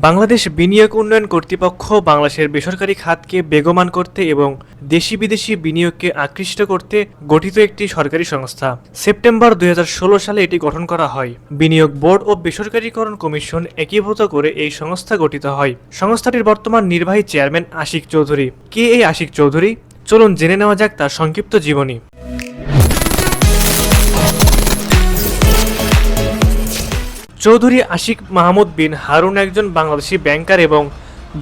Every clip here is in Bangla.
বাংলাদেশ বিনিয়োগ উন্নয়ন কর্তৃপক্ষ বাংলাদেশের বেসরকারি খাতকে বেগমান করতে এবং দেশি বিদেশি বিনিয়োগকে আকৃষ্ট করতে গঠিত একটি সরকারি সংস্থা। সেপ্টেম্বর দুই হাজার ষোলো সালে এটি গঠন করা হয়। বিনিয়োগ বোর্ড ও বেসরকারীকরণ কমিশন একীভূত করে এই সংস্থা গঠিত হয়। সংস্থাটির বর্তমান নির্বাহী চেয়ারম্যান আশিক চৌধুরী। কে এই আশিক চৌধুরী? চলুন জেনে নেওয়া যাক তার সংক্ষিপ্ত জীবনী। চৌধুরী আশিক মাহমুদ বিন হারুন একজন বাংলাদেশি ব্যাংকার এবং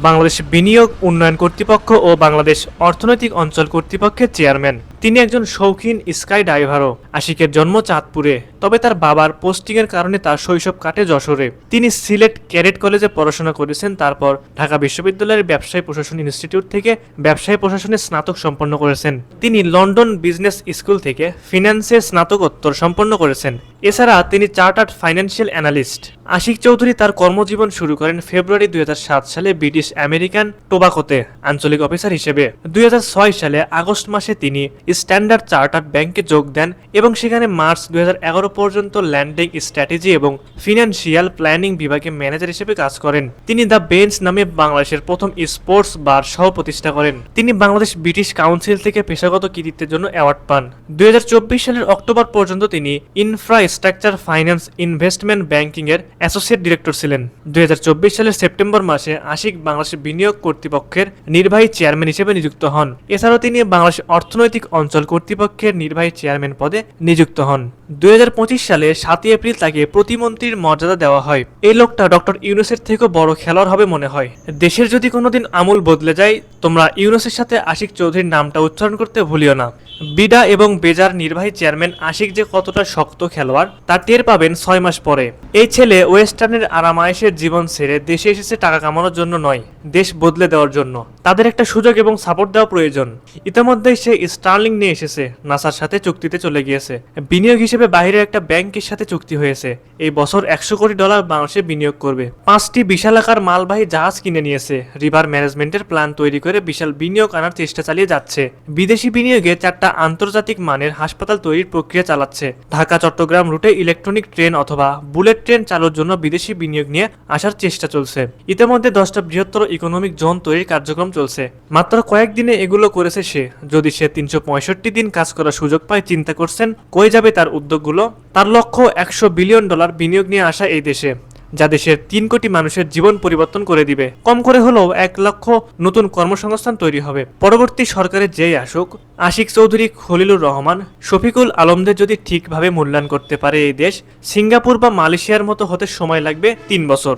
বাংলাদেশ বিনিয়োগ উন্নয়ন কর্তৃপক্ষ ও বাংলাদেশ অর্থনৈতিক অঞ্চল কর্তৃপক্ষের চেয়ারম্যান। তিনি একজন শৌখিন স্কাই ডাইভারও আশিকের জন্ম চাঁদপুরে, তবে তার বাবার পোস্টিংয়ের কারণে তার শৈশব কাটে যশোরে। তিনি সিলেট ক্যাডেট কলেজে পড়াশোনা করেছেন, তারপর ঢাকা বিশ্ববিদ্যালয়ের ব্যবসায় প্রশাসন ইনস্টিটিউট থেকে ব্যবসায় প্রশাসনে স্নাতক সম্পন্ন করেছেন। তিনি লন্ডন বিজনেস স্কুল থেকে ফিন্যান্সে স্নাতকোত্তর সম্পন্ন করেছেন। এছাড়া তিনি chartered financial analyst. Ashiq Chowdhury তার কর্মজীবন শুরু করেন ফেব্রুয়ারি দুই হাজার সাত সালে ব্রিটিশ আমেরিকান টোবাকোতে আঞ্চলিক অফিসার হিসেবে। দুই হাজার ছয় সালে আগস্ট মাসে তিনি স্ট্যান্ডার্ড চার্টার্ড ব্যাংকে যোগ দেন এবং সেখানে মার্চ দুই হাজার এগারো পর্যন্ত ল্যান্ডিং স্ট্র্যাটেজি এবং ফিনান্সিয়াল প্ল্যানিং বিভাগে ম্যানেজার হিসেবে কাজ করেন। তিনি দ্য বেঞ্চ নামে বাংলাদেশের প্রথম স্পোর্টস বার সহ প্রতিষ্ঠা করেন। তিনি বাংলাদেশ ব্রিটিশ কাউন্সিল থেকে পেশাগত কৃতিত্বের জন্য অ্যাওয়ার্ড পান। দুই হাজার চব্বিশ সালের অক্টোবর পর্যন্ত তিনি ইনফ্রাস্ট্রাকচার ফাইন্যান্স ইনভেস্টমেন্ট ব্যাংকিং এর অ্যাসোসিয়েট ডিরেক্টর ছিলেন। দুই হাজার চব্বিশ সালের সেপ্টেম্বর মাসে আশিক বাংলাদেশ বিনিয়োগ কর্তৃপক্ষের নির্বাহী চেয়ারম্যান হিসেবে নিযুক্ত হন। এছাড়াও তিনি বাংলাদেশ অর্থনৈতিক অঞ্চল কর্তৃপক্ষের নির্বাহী চেয়ারম্যান পদে নিযুক্ত হন। দুই হাজার পঁচিশ সালে সাতই এপ্রিল তাকে প্রতিমন্ত্রীর মর্যাদা দেওয়া হয়। এই লোকটা ডক্টর ইউনুসের থেকেও বড় খেলোয়াড় হবে মনে হয়। দেশের যদি কোনোদিন আমূল বদলে যায়, তোমরা ইউনুসের সাথে আশিক চৌধুরীর নামটা উচ্চারণ করতে ভুলিও না। বিডা এবং বেজার নির্বাহী চেয়ারম্যান আশিক যে কতটা শক্ত খেলোয়াড়, তা টের পাবেন ছয় মাস পরে। এই ছেলে ওয়েস্টার্নের আরামায়েশের জীবন ছেড়ে দেশে এসেছে টাকা কামানোর জন্য নয়, দেশ বদলে দেওয়ার জন্য। তাদের একটা সুযোগ এবং সাপোর্ট দেওয়া প্রয়োজন। ইতিমধ্যেই সে স্টার্লিং নিয়ে এসেছে, নাসার সাথে চুক্তিতে চলে গিয়েছে। বিনিয়োগ হিসেবে বাইরের একটা ব্যাংকের সাথে চুক্তি হয়েছে। এই বছর একশো কোটি ডলার বাংলাদেশে বিনিয়োগ করবে। পাঁচটি বিশাল আকার মালবাহী জাহাজ কিনে নিয়েছে। রিভার ম্যানেজমেন্টের প্ল্যান তৈরি করে বিশাল বিনিয়োগ আনার চেষ্টা চালিয়ে যাচ্ছে। বিদেশি বিনিয়োগে চারটা আন্তর্জাতিক মানের হাসপাতাল তৈরির প্রক্রিয়া চালাচ্ছে। ঢাকা, চট্টগ্রাম রুটে ইলেকট্রনিক ট্রেন অথবা বুলেট ট্রেন চালুর জন্য বিদেশি বিনিয়োগ নিয়ে আসার চেষ্টা চলছে। ইতিমধ্যে দশটা বৃহত্তর ইকোনমিক জোন তৈরির কার্যক্রম চলছে। মাত্র কয়েকদিনে এগুলো করেছে সে। যদি সে তিনশো পঁয়ষট্টি দিন কাজ করার সুযোগ পায়, চিন্তা করছেন, কই যাবে তার উদ্যোগগুলো? তার লক্ষ্য একশো বিলিয়ন ডলার বিনিয়োগ নিয়ে আসা এই দেশে, যা দেশের তিন কোটি মানুষের জীবন পরিবর্তন করে দিবে। কম করে হলেও এক লক্ষ নতুন কর্মসংস্থান তৈরি হবে। পরবর্তী সরকারের যেই আসুক, আশিক চৌধুরী খলিলুর রহমান, শফিকুল আলমদের যদি ঠিকভাবে মূল্যায়ন করতে পারে এই দেশ, সিঙ্গাপুর বা মালয়েশিয়ার মতো হতে সময় লাগবে তিন বছর।